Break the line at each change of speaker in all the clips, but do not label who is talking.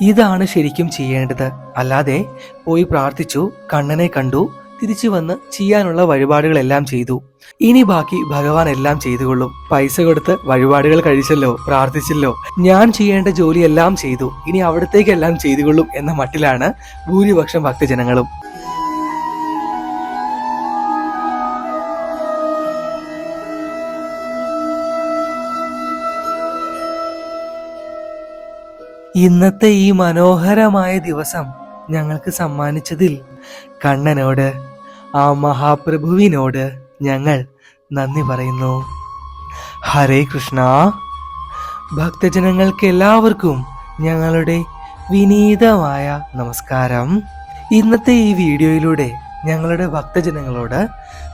ഇതാണ് ശരിക്കും ചെയ്യേണ്ടത്. അല്ലാതെ പോയി പ്രാർത്ഥിച്ചു കണ്ണനെ കണ്ടു തിരിച്ചു വന്ന് ചെയ്യാനുള്ള വഴിപാടുകളെല്ലാം ചെയ്തു. ഇനി ബാക്കി ഭഗവാൻ എല്ലാം ചെയ്തുകൊള്ളും. പൈസ കൊടുത്ത് വഴിപാടുകൾ കഴിച്ചല്ലോ പ്രാർത്ഥിച്ചല്ലോ. ഞാൻ ചെയ്യേണ്ട ജോലിയെല്ലാം ചെയ്തു. ഇനി അവിടത്തേക്കെല്ലാം ചെയ്തുകൊള്ളും എന്ന മട്ടിലാണ് ഭൂരിപക്ഷം ഭക്തജനങ്ങളും. ഇന്നത്തെ ഈ മനോഹരമായ ദിവസം ഞങ്ങൾക്ക് സമ്മാനിച്ചതിൽ കണ്ണനോട് ആ മഹാപ്രഭുവിനോട് ഞങ്ങൾ നന്ദി പറയുന്നു. ഹരേ കൃഷ്ണ. ഭക്തജനങ്ങൾക്ക് എല്ലാവർക്കും ഞങ്ങളുടെ വിനീതമായ നമസ്കാരം. ഇന്നത്തെ ഈ വീഡിയോയിലൂടെ ഞങ്ങളുടെ ഭക്തജനങ്ങളോട്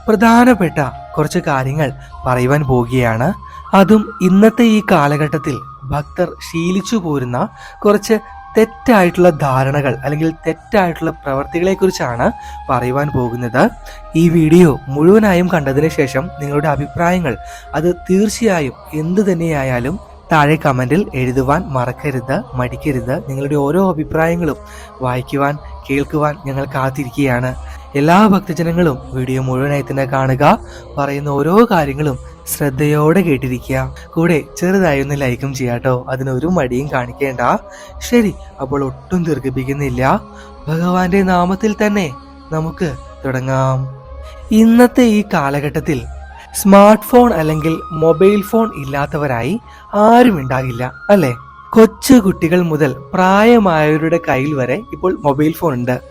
പ്രധാനപ്പെട്ട കുറച്ച് കാര്യങ്ങൾ പറയുവാൻ പോവുകയാണ് അതും ഇന്നത്തെ ഈ കാലഘട്ടത്തിൽ ഭക്തർ ശീലിച്ചു പോരുന്ന കുറച്ച് തെറ്റായിട്ടുള്ള ധാരണകൾ അല്ലെങ്കിൽ തെറ്റായിട്ടുള്ള പ്രവർത്തികളെ കുറിച്ചാണ് പറയുവാൻ പോകുന്നത്. ഈ വീഡിയോ മുഴുവനായും കണ്ടതിന് ശേഷം നിങ്ങളുടെ അഭിപ്രായങ്ങൾ അത് തീർച്ചയായും എന്തു തന്നെയായാലും താഴെ കമന്റിൽ എഴുതുവാൻ മറക്കരുത് മടിക്കരുത്. നിങ്ങളുടെ ഓരോ അഭിപ്രായങ്ങളും വായിക്കുവാൻ കേൾക്കുവാൻ ഞങ്ങൾ കാത്തിരിക്കുകയാണ്. എല്ലാ ഭക്തജനങ്ങളും വീഡിയോ മുഴുവനായി തന്നെ കാണുക പറയുന്ന ഓരോ കാര്യങ്ങളും ശ്രദ്ധയോടെ കേട്ടിരിക്കുക. കൂടെ ചെറുതായി ഒന്ന് ലൈക്കും ചെയ്യാട്ടോ അതിനൊരു മടിയും കാണിക്കേണ്ട. ശരി അപ്പോൾ ഒട്ടും ദീർഘിപ്പിക്കുന്നില്ല. ഭഗവാന്റെ നാമത്തിൽ തന്നെ നമുക്ക് തുടങ്ങാം. ഇന്നത്തെ ഈ കാലഘട്ടത്തിൽ സ്മാർട്ട് ഫോൺ അല്ലെങ്കിൽ മൊബൈൽ ഫോൺ ഇല്ലാത്തവരായി ആരും ഉണ്ടാകില്ല അല്ലേ? കൊച്ചു കുട്ടികൾ മുതൽ പ്രായമായവരുടെ കയ്യിൽ വരെ ഇപ്പോൾ മൊബൈൽ ഫോൺ ഉണ്ട്.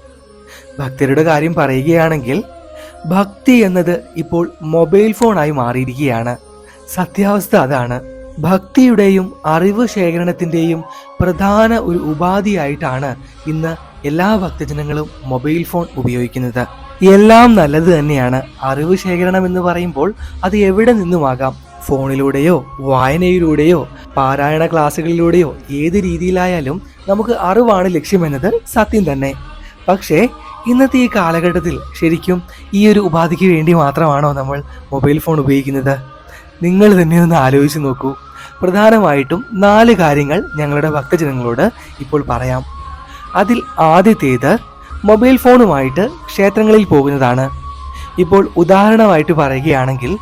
ഭക്തരുടെ കാര്യം പറയുകയാണെങ്കിൽ ഭക്തി എന്നത് ഇപ്പോൾ മൊബൈൽ ഫോണായി മാറിയിരിക്കുകയാണ്. സത്യാവസ്ഥ അതാണ്. ഭക്തിയുടെയും അറിവ് ശേഖരണത്തിന്റെയും പ്രധാന ഒരു ഉപാധിയായിട്ടാണ് ഇന്ന് എല്ലാ ഭക്തജനങ്ങളും മൊബൈൽ ഫോൺ ഉപയോഗിക്കുന്നത്. എല്ലാം നല്ലത് തന്നെയാണ്. അറിവ് ശേഖരണം എന്ന് പറയുമ്പോൾ അത് എവിടെ നിന്നുമാകാം? ഫോണിലൂടെയോ വായനയിലൂടെയോ പാരായണ ക്ലാസ്സുകളിലൂടെയോ ഏത് രീതിയിലായാലും നമുക്ക് അറിവാണ് ലക്ഷ്യമെന്നത് സത്യം തന്നെ. പക്ഷേ ഇന്നത്തെ ഈ കാലഘട്ടത്തിൽ ശരിക്കും ഈ ഒരു ഉപാധിക്ക് വേണ്ടി മാത്രമാണോ നമ്മൾ മൊബൈൽ ഫോൺ ഉപയോഗിക്കുന്നത്? നിങ്ങൾ തന്നെ ഒന്ന് ആലോചിച്ച് നോക്കൂ. പ്രധാനമായിട്ടും നാല് കാര്യങ്ങൾ ഞങ്ങളുടെ ഭക്തജനങ്ങളോട് ഇപ്പോൾ പറയാം. അതിൽ ആദ്യത്തേത് മൊബൈൽ ഫോണുമായിട്ട് ക്ഷേത്രങ്ങളിൽ പോകുന്നതാണ്. ഇപ്പോൾ ഉദാഹരണമായിട്ട് പറയുകയാണെങ്കിൽ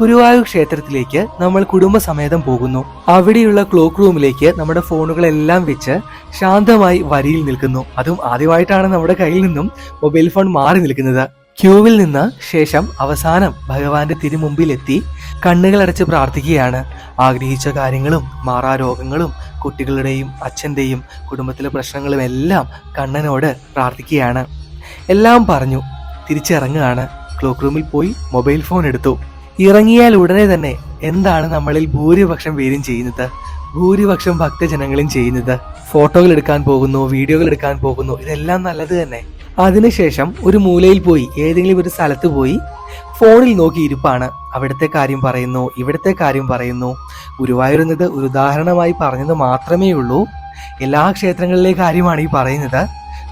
ഗുരുവായൂർ ക്ഷേത്രത്തിലേക്ക് നമ്മൾ കുടുംബസമേതം പോകുന്നു. അവിടെയുള്ള ക്ലോക്ക് റൂമിലേക്ക് നമ്മുടെ ഫോണുകളെല്ലാം വെച്ച് ശാന്തമായി വരിയിൽ നിൽക്കുന്നു. അതും ആദ്യമായിട്ടാണ് നമ്മുടെ കയ്യിൽ നിന്നും മൊബൈൽ ഫോൺ മാറി നിൽക്കുന്നത്. ക്യൂവിൽ നിന്ന് ശേഷം അവസാനം ഭഗവാന്റെ തിരുമുമ്പിലെത്തി കണ്ണുകളടച്ച് പ്രാർത്ഥിക്കുകയാണ്. ആഗ്രഹിച്ച കാര്യങ്ങളും മാറാ രോഗങ്ങളും കുട്ടികളുടെയും അച്ഛന്റെയും കുടുംബത്തിലെ പ്രശ്നങ്ങളും എല്ലാം കണ്ണനോട് പ്രാർത്ഥിക്കുകയാണ്. എല്ലാം പറഞ്ഞു. തിരിച്ചിറങ്ങുകയാണ്. ക്ലോക്ക് റൂമിൽ പോയി മൊബൈൽ ഫോൺ എടുത്തു. ഇറങ്ങിയാൽ ഉടനെ തന്നെ എന്താണ് നമ്മളിൽ ഭൂരിപക്ഷം പേരും ചെയ്യുന്നത്? ഭൂരിപക്ഷം ഭക്തജനങ്ങളും ചെയ്യുന്നത്? ഫോട്ടോകൾ എടുക്കാൻ പോകുന്നു വീഡിയോകൾ എടുക്കാൻ പോകുന്നു ഇതെല്ലാം നല്ലത് തന്നെ. അതിനുശേഷം ഒരു മൂലയിൽ പോയി ഏതെങ്കിലും ഒരു സ്ഥലത്ത് പോയി ഫോണിൽ നോക്കി ഇരിപ്പാണ്. അവിടുത്തെ കാര്യം പറയുന്നു ഇവിടുത്തെ കാര്യം പറയുന്നു. ഗുരുവായൂരുന്നത് ഒരു ഉദാഹരണമായി പറഞ്ഞത് മാത്രമേ ഉള്ളൂ എല്ലാ ക്ഷേത്രങ്ങളിലെ കാര്യമാണ് ഈ പറയുന്നത്.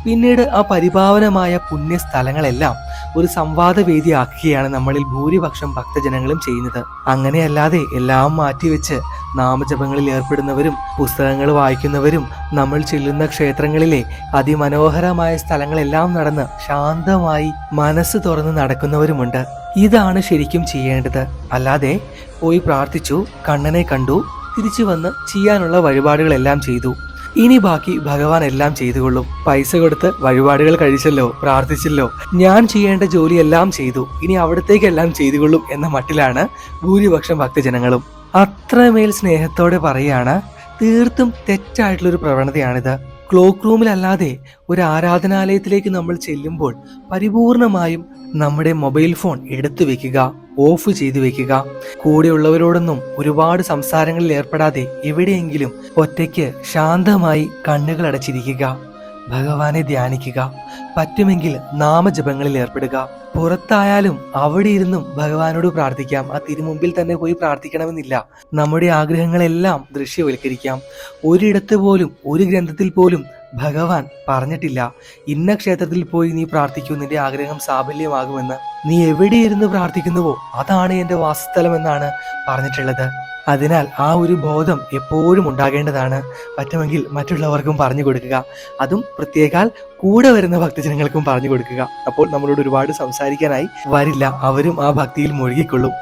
പിന്നീട് ആ പരിഭാവനമായ പുണ്യസ്ഥലങ്ങളെല്ലാം ഒരു സംവാദ വേദിയാക്കുകയാണ് നമ്മളിൽ ഭൂരിപക്ഷം ഭക്തജനങ്ങളും ചെയ്യുന്നത്. അങ്ങനെയല്ലാതെ എല്ലാം മാറ്റിവെച്ച് നാമജപങ്ങളിൽ ഏർപ്പെടുന്നവരും പുസ്തകങ്ങൾ വായിക്കുന്നവരും നമ്മൾ ചെല്ലുന്ന ക്ഷേത്രങ്ങളിലെ അതിമനോഹരമായ സ്ഥലങ്ങളെല്ലാം നടന്ന് ശാന്തമായി മനസ്സ് തുറന്ന് നടക്കുന്നവരുമുണ്ട്. ഇതാണ് ശരിക്കും ചെയ്യേണ്ടത്. അല്ലാതെ പോയി പ്രാർത്ഥിച്ചു കണ്ണനെ കണ്ടു തിരിച്ചു വന്ന് ചെയ്യാനുള്ള വഴിപാടുകളെല്ലാം ചെയ്തു. ഇനി ബാക്കി ഭഗവാൻ എല്ലാം ചെയ്തുകൊള്ളും. പൈസ കൊടുത്ത് വഴിപാടുകൾ കഴിച്ചല്ലോ പ്രാർത്ഥിച്ചല്ലോ. ഞാൻ ചെയ്യേണ്ട ജോലിയെല്ലാം ചെയ്തു. ഇനി അവിടത്തേക്കെല്ലാം ചെയ്തുകൊള്ളും എന്ന മട്ടിലാണ് ഭൂരിപക്ഷം ഭക്തജനങ്ങളും. അത്രമേൽ സ്നേഹത്തോടെ പറയാണ് തീർത്തും തെറ്റായിട്ടുള്ളൊരു പ്രവണതയാണിത്. ക്ലോക്ക് റൂമിലല്ലാതെ ഒരു ആരാധനാലയത്തിലേക്ക് നമ്മൾ ചെല്ലുമ്പോൾ പരിപൂർണമായും നമ്മുടെ മൊബൈൽ ഫോൺ എടുത്തു വെക്കുക. ഓഫ് ചെയ്തു വെക്കുക. കൂടെയുള്ളവരോടൊന്നും ഒരുപാട് സംസാരങ്ങളിൽ ഏർപ്പെടാതെ എവിടെയെങ്കിലും ഒറ്റയ്ക്ക് ശാന്തമായി കണ്ണുകൾ അടച്ചിരിക്കുക. ഭഗവാനെ ധ്യാനിക്കുക. പറ്റുമെങ്കിൽ നാമജപങ്ങളിൽ ഏർപ്പെടുക. പുറത്തായാലും അവിടെ ഇരുന്നും ഭഗവാനോട് പ്രാർത്ഥിക്കാം. ആ തിരുമുമ്പിൽ തന്നെ പോയി പ്രാർത്ഥിക്കണമെന്നില്ല. നമ്മുടെ ആഗ്രഹങ്ങളെല്ലാം ദൃശ്യവൽക്കരിക്കാം. ഒരിടത്ത് പോലും ഒരു ഗ്രന്ഥത്തിൽ പോലും ഭഗവാൻ പറഞ്ഞിട്ടില്ല. ഇന്ന ക്ഷേത്രത്തിൽ പോയി നീ പ്രാർത്ഥിക്കൂ നിന്റെ ആഗ്രഹം സാഫല്യമാകുമെന്ന്. നീ എവിടെയിരുന്ന് പ്രാർത്ഥിക്കുന്നുവോ? അതാണ് എന്റെ വാസസ്ഥലം എന്നാണ് പറഞ്ഞിട്ടുള്ളത്. അതിനാൽ ആ ഒരു ബോധം എപ്പോഴും ഉണ്ടാകേണ്ടതാണ്. പറ്റുമെങ്കിൽ മറ്റുള്ളവർക്കും പറഞ്ഞു കൊടുക്കുക. അതും പ്രത്യേകാൽ കൂടെ വരുന്ന ഭക്തജനങ്ങൾക്കും പറഞ്ഞു കൊടുക്കുക. അപ്പോൾ നമ്മളോട് ഒരുപാട് സംസാരിക്കാനായി വരില്ല. അവരും ആ ഭക്തിയിൽ മുഴുകിക്കൊള്ളും.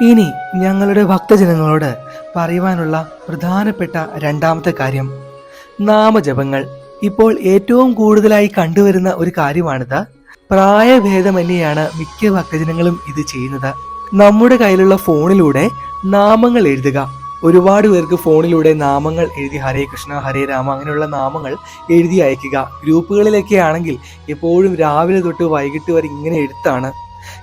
ഇനി ഞങ്ങളുടെ ഭക്തജനങ്ങളോട് പറയുവാനുള്ള പ്രധാനപ്പെട്ട രണ്ടാമത്തെ കാര്യം. നാമജപങ്ങൾ. ഇപ്പോൾ ഏറ്റവും കൂടുതലായി കണ്ടുവരുന്ന ഒരു കാര്യമാണിത്. പ്രായഭേദമന്യെയാണ് മിക്ക ഭക്തജനങ്ങളും ഇത് ചെയ്യുന്നത്. നമ്മുടെ കയ്യിലുള്ള ഫോണിലൂടെ നാമങ്ങൾ എഴുതുക. ഒരുപാട് പേർക്ക് ഫോണിലൂടെ നാമങ്ങൾ എഴുതി ഹരേ കൃഷ്ണ ഹരേ രാമ അങ്ങനെയുള്ള നാമങ്ങൾ എഴുതി അയക്കുക. ഗ്രൂപ്പുകളിലൊക്കെ ആണെങ്കിൽ എപ്പോഴും രാവിലെ തൊട്ട് വൈകിട്ട് വരെ ഇങ്ങനെ എഴുത്താണ്.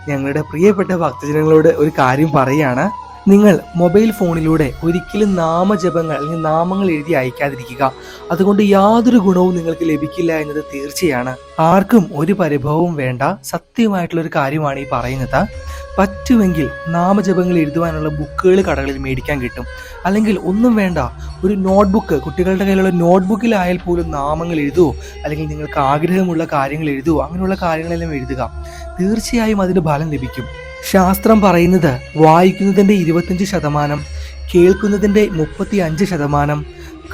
ഞങ്ങളുടെ പ്രിയപ്പെട്ട ഭക്തജനങ്ങളോട് ഒരു കാര്യം പറയാണ്. നിങ്ങൾ മൊബൈൽ ഫോണിലൂടെ ഒരിക്കലും നാമജപങ്ങൾ അല്ലെങ്കിൽ നാമങ്ങൾ എഴുതി അയക്കാതിരിക്കുക. അതുകൊണ്ട് യാതൊരു ഗുണവും നിങ്ങൾക്ക് ലഭിക്കില്ല എന്നത് തീർച്ചയാണ്. ആർക്കും ഒരു പരിഭവവും വേണ്ട. സത്യമായിട്ടുള്ളൊരു കാര്യമാണ് ഈ പറയുന്നത്. പറ്റുമെങ്കിൽ നാമജപങ്ങൾ എഴുതുവാനുള്ള ബുക്കുകൾ കടകളിൽ മേടിക്കാൻ കിട്ടും. അല്ലെങ്കിൽ ഒന്നും വേണ്ട. ഒരു നോട്ട്ബുക്ക് കുട്ടികളുടെ കയ്യിലുള്ള നോട്ട്ബുക്കിലായാൽ പോലും നാമങ്ങൾ എഴുതുമോ അല്ലെങ്കിൽ നിങ്ങൾക്ക് ആഗ്രഹമുള്ള കാര്യങ്ങൾ എഴുതുമോ അങ്ങനെയുള്ള കാര്യങ്ങളെല്ലാം എഴുതുക. തീർച്ചയായും അതിന് ഫലം ലഭിക്കും. ശാസ്ത്രം പറയുന്നത് വായിക്കുന്നതിന്റെ ഇരുപത്തഞ്ച് ശതമാനം കേൾക്കുന്നതിന്റെ മുപ്പത്തി അഞ്ച് ശതമാനം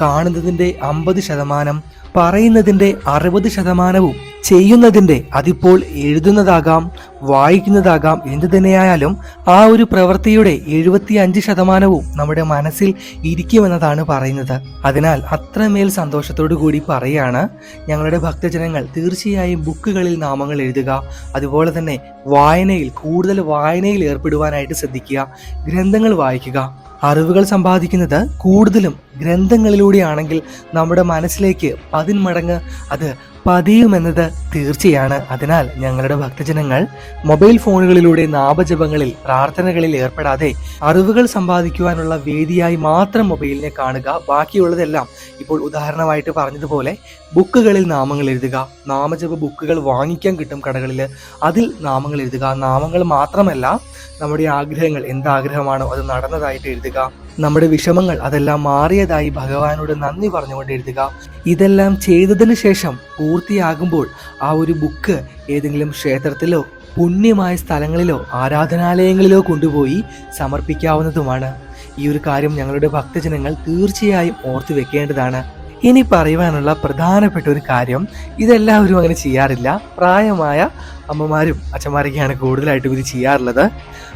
കാണുന്നതിന്റെ അമ്പത് ശതമാനം പറയുന്നതിന്റെ അറുപത് ശതമാനവും ചെയ്യുന്നതിന്റെ അതിപ്പോൾ എഴുതുന്നതാകാം വായിക്കുന്നതാകാം എന്തു തന്നെയായാലും ആ ഒരു പ്രവൃത്തിയുടെ എഴുപത്തി അഞ്ച് ശതമാനവും നമ്മുടെ മനസ്സിൽ ഇരിക്കുമെന്നതാണ് പറയുന്നത്. അതിനാൽ അത്രമേൽ സന്തോഷത്തോടു കൂടി പറയുകയാണ് ഞങ്ങളുടെ ഭക്തജനങ്ങൾ തീർച്ചയായും ബുക്കുകളിൽ നാമങ്ങൾ എഴുതുക അതുപോലെ തന്നെ വായനയിൽ കൂടുതൽ വായനയിൽ ഏർപ്പെടുവാനായിട്ട് ശ്രദ്ധിക്കുക ഗ്രന്ഥങ്ങൾ വായിക്കുക. അറിവുകൾ സമ്പാദിക്കുന്നത് കൂടുതലും ഗ്രന്ഥങ്ങളിലൂടെയാണെങ്കിൽ നമ്മുടെ മനസ്സിലേക്ക് പതിന്മടങ്ങ് അത് പതിയുമെന്നത് തീർച്ചയാണ്. അതിനാൽ ഞങ്ങളുടെ ഭക്തജനങ്ങൾ മൊബൈൽ ഫോണുകളിലൂടെ നാമജപങ്ങളിൽ പ്രാർത്ഥനകളിൽ ഏർപ്പെടാതെ അറിവുകൾ സമ്പാദിക്കുവാനുള്ള വേദിയായി മാത്രം മൊബൈലിനെ കാണുക. ബാക്കിയുള്ളതെല്ലാം ഇപ്പോൾ ഉദാഹരണമായിട്ട് പറഞ്ഞതുപോലെ ബുക്കുകളിൽ നാമങ്ങൾ എഴുതുക. നാമജപ ബുക്കുകൾ വാങ്ങിക്കാൻ കിട്ടും കടകളിൽ അതിൽ നാമങ്ങൾ എഴുതുക. നാമങ്ങൾ മാത്രമല്ല നമ്മുടെ ആഗ്രഹങ്ങൾ എന്താഗ്രഹമാണോ അത് നടന്നതായിട്ട് എഴുതുക. നമ്മുടെ വിഷമങ്ങൾ അതെല്ലാം മാറിയതായി ഭഗവാനോട് നന്ദി പറഞ്ഞുകൊണ്ട് എഴുതുക ഇതെല്ലാം ചെയ്തതിന് ശേഷം പൂർത്തിയാകുമ്പോൾ ആ ഒരു ബുക്ക് ഏതെങ്കിലും ക്ഷേത്രത്തിലോ പുണ്യമായ സ്ഥലങ്ങളിലോ ആരാധനാലയങ്ങളിലോ കൊണ്ടുപോയി സമർപ്പിക്കാവുന്നതുമാണ്. ഈ ഒരു കാര്യം ഞങ്ങളുടെ ഭക്തജനങ്ങൾ തീർച്ചയായും ഓർത്തു വെക്കേണ്ടതാണ്. ഇനി പറയുവാനുള്ള പ്രധാനപ്പെട്ട ഒരു കാര്യം ഇതെല്ലാവരും അങ്ങനെ ചെയ്യാറില്ല. പ്രായമായ അമ്മമാരും അച്ഛന്മാരൊക്കെയാണ് കൂടുതലായിട്ടും ഇത് ചെയ്യാറുള്ളത്.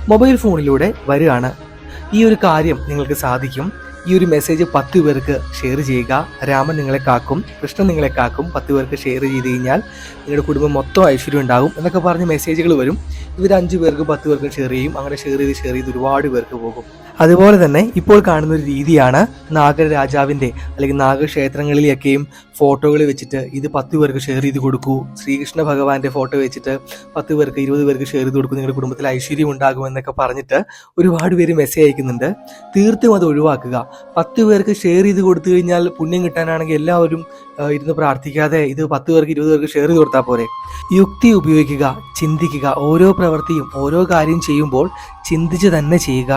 മൊബൈൽ ഫോണിലൂടെ വരികയാണ്. ഈ ഒരു കാര്യം നിങ്ങൾക്ക് സാധിക്കും. ഈ ഒരു മെസ്സേജ് പത്ത് പേർക്ക് ഷെയർ ചെയ്യുക. രാമൻ നിങ്ങളെ കാക്കും കൃഷ്ണൻ നിങ്ങളെ കാക്കും പത്ത് പേർക്ക് ഷെയർ ചെയ്ത് കഴിഞ്ഞാൽ നിങ്ങളുടെ കുടുംബം മൊത്തം ഐശ്വര്യം ഉണ്ടാകും എന്നൊക്കെ പറഞ്ഞ് മെസ്സേജുകൾ വരും. ഇവർ അഞ്ച് പേർക്ക് പത്ത് പേർക്ക് ഷെയർ ചെയ്യും. അങ്ങനെ ഷെയർ ചെയ്ത് ഷെയർ ചെയ്ത് ഒരുപാട് പേർക്ക് പോകും. അതുപോലെ തന്നെ ഇപ്പോൾ കാണുന്ന ഒരു രീതിയാണ് നാഗരാജാവിന്റെ അല്ലെങ്കിൽ നാഗക്ഷേത്രങ്ങളിലൊക്കെയും ഫോട്ടോകൾ വെച്ചിട്ട് ഇത് പത്ത് പേർക്ക് ഷെയർ ചെയ്ത് കൊടുക്കൂ. ശ്രീകൃഷ്ണ ഭഗവാന്റെ ഫോട്ടോ വെച്ചിട്ട് പത്ത് പേർക്ക് ഇരുപത് പേർക്ക് ഷെയർ ചെയ്ത് കൊടുക്കും. നിങ്ങളുടെ കുടുംബത്തിൽ ഐശ്വര്യം ഉണ്ടാകും എന്നൊക്കെ പറഞ്ഞിട്ട് ഒരുപാട് പേര് മെസ്സേജ് അയക്കുന്നുണ്ട്. തീർത്തും അത് ഒഴിവാക്കുക. പത്ത് പേർക്ക് ഷെയർ ചെയ്ത് കൊടുത്തു കഴിഞ്ഞാൽ പുണ്യം കിട്ടാനാണെങ്കിൽ എല്ലാവരും ഇരുന്ന് പ്രാർത്ഥിക്കാതെ ഇത് പത്ത് പേർക്ക് ഇരുപത് പേർക്ക് ഷെയർ ചെയ്ത് കൊടുത്താൽ പോരെ. യുക്തി ഉപയോഗിക്കുക ചിന്തിക്കുക. ഓരോ പ്രവൃത്തിയും ഓരോ കാര്യം ചെയ്യുമ്പോൾ ചിന്തിച്ച് തന്നെ ചെയ്യുക.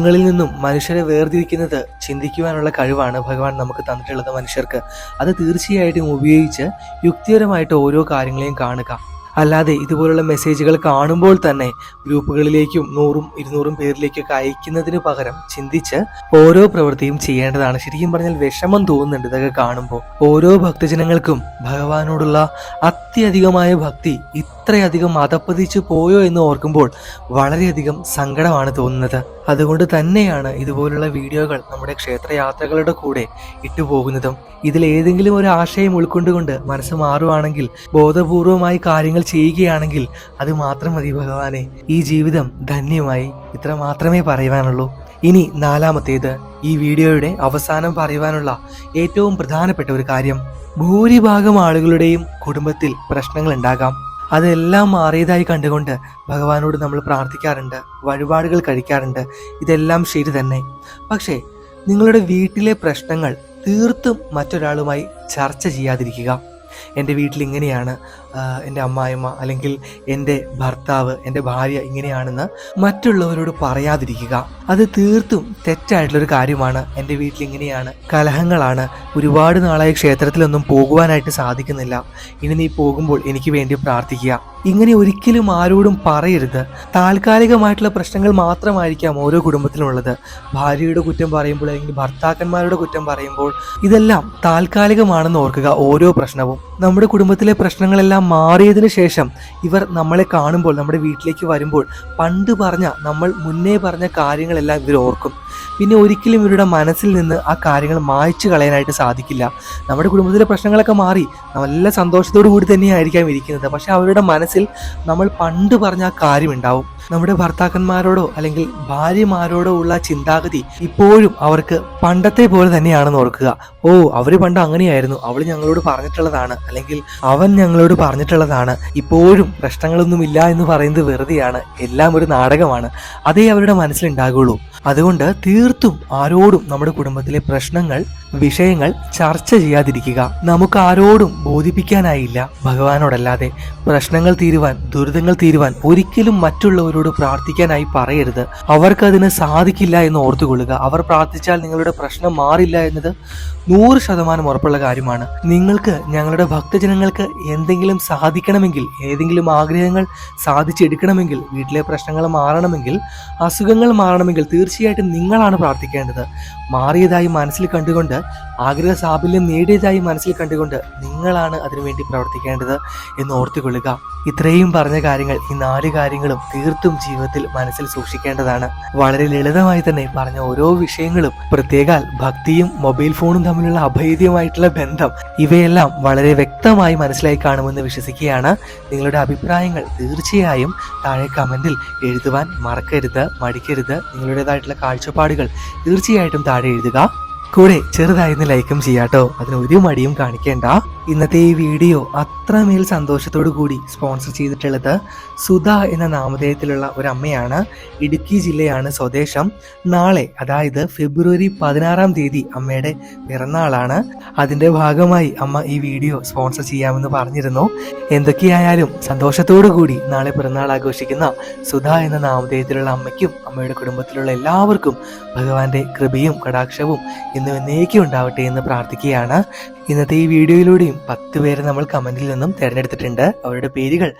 മൃഗങ്ങളിൽ നിന്നും മനുഷ്യരെ വേർതിരിക്കുന്നത് ചിന്തിക്കുവാനുള്ള കഴിവാണ് ഭഗവാൻ നമുക്ക് തന്നിട്ടുള്ളത് മനുഷ്യർക്ക്. അത് തീർച്ചയായിട്ടും ഉപയോഗിച്ച് യുക്തിപരമായിട്ട് ഓരോ കാര്യങ്ങളെയും കാണുക. അല്ലാതെ ഇതുപോലുള്ള മെസ്സേജുകൾ കാണുമ്പോൾ തന്നെ ഗ്രൂപ്പുകളിലേക്കും നൂറും ഇരുന്നൂറും പേരിലേക്കൊക്കെ അയക്കുന്നതിന് പകരം ചിന്തിച്ച് ഓരോ പ്രവൃത്തിയും ചെയ്യേണ്ടതാണ്. ശരിക്കും പറഞ്ഞാൽ വിഷമം തോന്നുന്നുണ്ട് ഇതൊക്കെ കാണുമ്പോൾ. ഓരോ ഭക്തജനങ്ങൾക്കും ഭഗവാനോടുള്ള അത്യധികമായ ഭക്തി ഇത്രയധികം അതപ്പതിച്ചു പോയോ എന്ന് ഓർക്കുമ്പോൾ വളരെയധികം സങ്കടമാണ് തോന്നുന്നത്. അതുകൊണ്ട് തന്നെയാണ് ഇതുപോലുള്ള വീഡിയോകൾ നമ്മുടെ ക്ഷേത്രയാത്രകളുടെ കൂടെ ഇട്ടുപോകുന്നതും ഇതിൽ ഏതെങ്കിലും ഒരു ആശയം ഉൾക്കൊണ്ടുകൊണ്ട് മനസ്സ് മാറുവാണെങ്കിൽ ബോധപൂർവമായി കാര്യങ്ങൾ ചെയ്യുകയാണെങ്കിൽ അത് മാത്രം മതി ഭഗവാനെ. ഈ ജീവിതം ധന്യമായി ഇത്ര മാത്രമേ പറയുവാനുള്ളൂ. ഇനി നാലാമത്തേത് ഈ വീഡിയോയുടെ അവസാനം പറയുവാനുള്ള ഏറ്റവും പ്രധാനപ്പെട്ട ഒരു കാര്യം. ഭൂരിഭാഗം ആളുകളുടെയും കുടുംബത്തിൽ പ്രശ്നങ്ങൾ ഉണ്ടാകാം. അതെല്ലാം മാറിയതായി കണ്ടുകൊണ്ട് ഭഗവാനോട് നമ്മൾ പ്രാർത്ഥിക്കാറുണ്ട് വഴിപാടുകൾ കഴിക്കാറുണ്ട്. ഇതെല്ലാം ശരി തന്നെ. പക്ഷേ നിങ്ങളുടെ വീട്ടിലെ പ്രശ്നങ്ങൾ തീർത്തും മറ്റൊരാളുമായി ചർച്ച ചെയ്യാതിരിക്കുക. എന്റെ വീട്ടിൽ ഇങ്ങനെയാണ്. എന്റെ അമ്മായിമ്മ അല്ലെങ്കിൽ എന്റെ ഭർത്താവ് എന്റെ ഭാര്യ ഇങ്ങനെയാണെന്ന് മറ്റുള്ളവരോട് പറയാതിരിക്കുക. അത് തീർത്തും തെറ്റായിട്ടുള്ളൊരു കാര്യമാണ്. എന്റെ വീട്ടിൽ ഇങ്ങനെയാണ്. കലഹങ്ങളാണ്. ഒരുപാട് നാളായി ക്ഷേത്രത്തിലൊന്നും പോകുവാനായിട്ട് സാധിക്കുന്നില്ല. ഇനി നീ പോകുമ്പോൾ എനിക്ക് വേണ്ടി പ്രാർത്ഥിക്കുക. ഇങ്ങനെ ഒരിക്കലും ആരോടും പറയരുത്. താൽക്കാലികമായിട്ടുള്ള പ്രശ്നങ്ങൾ മാത്രമായിരിക്കാം ഓരോ കുടുംബത്തിലുമുള്ളത് ഭാര്യയുടെ കുറ്റം പറയുമ്പോൾ അല്ലെങ്കിൽ ഭർത്താക്കന്മാരുടെ കുറ്റം പറയുമ്പോൾ ഇതെല്ലാം താൽക്കാലികമാണെന്ന് ഓർക്കുക ഓരോ പ്രശ്നവും. നമ്മുടെ കുടുംബത്തിലെ പ്രശ്നങ്ങളെല്ലാം മാറിയതിനു ശേഷം ഇവർ നമ്മളെ കാണുമ്പോൾ നമ്മുടെ വീട്ടിലേക്ക് വരുമ്പോൾ പണ്ട് പറഞ്ഞ നമ്മൾ മുന്നേ പറഞ്ഞ കാര്യങ്ങളെല്ലാം ഇവർ ഓർക്കും. പിന്നെ ഒരിക്കലും ഇവരുടെ മനസ്സിൽ നിന്ന് ആ കാര്യങ്ങൾ മായ്ച്ചു കളയാനായിട്ട് സാധിക്കില്ല. നമ്മുടെ കുടുംബത്തിലെ പ്രശ്നങ്ങളൊക്കെ മാറി. നല്ല സന്തോഷത്തോടു കൂടി തന്നെയായിരിക്കാം ഇരിക്കുന്നത്. പക്ഷേ അവരുടെ മനസ്സിൽ നമ്മൾ പണ്ട് പറഞ്ഞ ആ കാര്യം ഉണ്ടാവും നമ്മുടെ ഭർത്താക്കന്മാരോടോ അല്ലെങ്കിൽ ഭാര്യമാരോടോ ഉള്ള ചിന്താഗതി ഇപ്പോഴും അവർക്ക് പണ്ടത്തെ പോലെ തന്നെയാണെന്ന് ഓർക്കുക. ഓ അവർ പണ്ട് അങ്ങനെയായിരുന്നു. അവൾ ഞങ്ങളോട് പറഞ്ഞിട്ടുള്ളതാണ്. അല്ലെങ്കിൽ അവൻ ഞങ്ങളോട് പറഞ്ഞിട്ടുള്ളതാണ്. ഇപ്പോഴും പ്രശ്നങ്ങളൊന്നുമില്ല എന്ന് പറയുന്നത് വെറുതെയാണ്. എല്ലാം ഒരു നാടകമാണ്. അതേ അവരുടെ മനസ്സിലുണ്ടാകുള്ളൂ. അതുകൊണ്ട് തീർത്തും ആരോടും നമ്മുടെ കുടുംബത്തിലെ പ്രശ്നങ്ങൾ വിഷയങ്ങൾ ചർച്ച ചെയ്യാതിരിക്കുക. നമുക്ക് ആരോടും ബോധിപ്പിക്കാനായില്ല. ഭഗവാനോടല്ലാതെ പ്രശ്നങ്ങൾ തീരുവാൻ ദുരിതങ്ങൾ തീരുവാൻ ഒരിക്കലും മറ്റുള്ളവരോട് പ്രാർത്ഥിക്കാനായി പറയരുത്. അവർക്കതിന് സാധിക്കില്ല എന്ന് ഓർത്തുകൊള്ളുക. അവർ പ്രാർത്ഥിച്ചാൽ നിങ്ങളുടെ പ്രശ്നം മാറില്ല എന്നത് നൂറ് ശതമാനം ഉറപ്പുള്ള കാര്യമാണ്. നിങ്ങൾക്ക് ഞങ്ങളുടെ ഭക്തജനങ്ങൾക്ക് എന്തെങ്കിലും സാധിക്കണമെങ്കിൽ ഏതെങ്കിലും ആഗ്രഹങ്ങൾ സാധിച്ചെടുക്കണമെങ്കിൽ വീട്ടിലെ പ്രശ്നങ്ങൾ മാറണമെങ്കിൽ അസുഖങ്ങൾ മാറണമെങ്കിൽ തീർച്ചയായിട്ടും നിങ്ങളാണ് പ്രാർത്ഥിക്കേണ്ടത്. മാറിയതായി മനസ്സിൽ കണ്ടുകൊണ്ട് ആഗ്രഹ സാഫല്യം നേടിയതായി മനസ്സിൽ കണ്ടുകൊണ്ട് നിങ്ങളാണ് അതിനുവേണ്ടി പ്രവർത്തിക്കേണ്ടത് എന്ന് ഓർത്തുകൊള്ളുക. ഇത്രയും പറഞ്ഞ കാര്യങ്ങൾ ഈ നാല് കാര്യങ്ങളും തീർത്തും ജീവിതത്തിൽ മനസ്സിൽ സൂക്ഷിക്കേണ്ടതാണ്. വളരെ ലളിതമായി തന്നെ പറഞ്ഞ ഓരോ വിഷയങ്ങളും പ്രത്യേകാൽ ഭക്തിയും മൊബൈൽ ഫോണും തമ്മിലുള്ള അഭേദ്യമായിട്ടുള്ള ബന്ധം ഇവയെല്ലാം വളരെ വ്യക്തമായി മനസ്സിലായി കാണുമെന്ന് വിശ്വസിക്കുകയാണ്. നിങ്ങളുടെ അഭിപ്രായങ്ങൾ തീർച്ചയായും താഴെ കമന്റിൽ എഴുതുവാൻ മറക്കരുത് മടിക്കരുത്. നിങ്ങളുടേതായിട്ടുള്ള കാഴ്ചപ്പാടുകൾ തീർച്ചയായിട്ടും താഴെ എഴുതുക. കൂടെ ചെറുതായിരുന്നു ലൈക്കും ചെയ്യാട്ടോ. അതിന് ഒരു മടിയും കാണിക്കേണ്ട. ഇന്നത്തെ ഈ വീഡിയോ അത്രമേൽ സന്തോഷത്തോടു കൂടി സ്പോൺസർ ചെയ്തിട്ടുള്ളത് സുധ എന്ന നാമധേയത്തിലുള്ള ഒരു അമ്മയാണ്. ഇടുക്കി ജില്ലയാണ് സ്വദേശം. നാളെ അതായത് ഫെബ്രുവരി പതിനാറാം തീയതി അമ്മയുടെ പിറന്നാളാണ്. അതിന്റെ ഭാഗമായി അമ്മ ഈ വീഡിയോ സ്പോൺസർ ചെയ്യാമെന്ന് പറഞ്ഞിരുന്നു. എന്തൊക്കെയായാലും സന്തോഷത്തോടു കൂടി നാളെ പിറന്നാൾ ആഘോഷിക്കുന്ന സുധ എന്ന നാമധേയത്തിലുള്ള അമ്മയ്ക്കും അമ്മയുടെ കുടുംബത്തിലുള്ള എല്ലാവർക്കും ഭഗവാന്റെ കൃപയും കടാക്ഷവും എന്നും എന്നേക്കും ഉണ്ടാവട്ടെ എന്ന് പ്രാർത്ഥിക്കുകയാണ്. ഇന്നത്തെ ഈ വീഡിയോയിലൂടെയും പത്ത് പേരെ നമ്മൾ കമന്റിൽ നിന്നും തിരഞ്ഞെടുത്തിട്ടുണ്ട്. അവരുടെ പേരുകൾ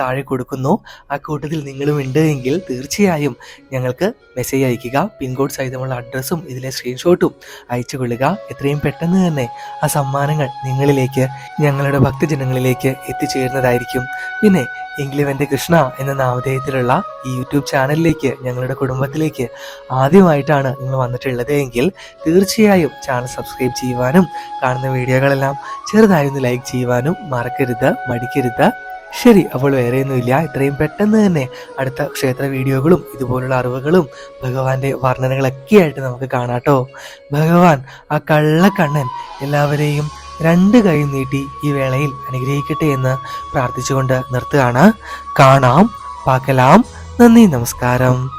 താഴെ കൊടുക്കുന്നു. ആ കൂട്ടത്തിൽ നിങ്ങളും ഉണ്ട് എങ്കിൽ തീർച്ചയായും ഞങ്ങൾക്ക് മെസ്സേജ് അയക്കുക. പിൻകോഡ് സഹിതമുള്ള അഡ്രസ്സും ഇതിലെ സ്ക്രീൻഷോട്ടും അയച്ചു കൊള്ളുക. എത്രയും പെട്ടെന്ന് തന്നെ ആ സമ്മാനങ്ങൾ നിങ്ങളിലേക്ക് ഞങ്ങളുടെ ഭക്തജനങ്ങളിലേക്ക് എത്തിച്ചേരുന്നതായിരിക്കും. പിന്നെ എങ്കിലും എന്റെ കൃഷ്ണ എന്ന നാമധേയത്തിലുള്ള ഈ യൂട്യൂബ് ചാനലിലേക്ക് ഞങ്ങളുടെ കുടുംബത്തിലേക്ക് ആദ്യമായിട്ടാണ് നിങ്ങൾ വന്നിട്ടുള്ളത് എങ്കിൽ തീർച്ചയായും ചാനൽ സബ്സ്ക്രൈബ് ചെയ്യുവാനും കാണുന്ന വീഡിയോകളെല്ലാം ചെറുതായി ഒന്ന് ലൈക്ക് ചെയ്യുവാനും മറക്കരുത് മടിക്കരുത്. ശരി അപ്പോൾ വേറെയൊന്നുമില്ല. ഇത്രയും പെട്ടെന്ന് തന്നെ അടുത്ത ക്ഷേത്ര വീഡിയോകളും ഇതുപോലുള്ള അറിവുകളും ഭഗവാന്റെ വർണനകളൊക്കെ ആയിട്ട് നമുക്ക് കാണാട്ടോ ഭഗവാൻ ആ കള്ളക്കണ്ണൻ എല്ലാവരെയും രണ്ട് കൈ നീട്ടി ഈ വേളയിൽ അനുഗ്രഹിക്കട്ടെ എന്ന് പ്രാർത്ഥിച്ചുകൊണ്ട് നിർത്തുകയാണ്. കാണാം പാക്കലാം. നന്ദി നമസ്കാരം.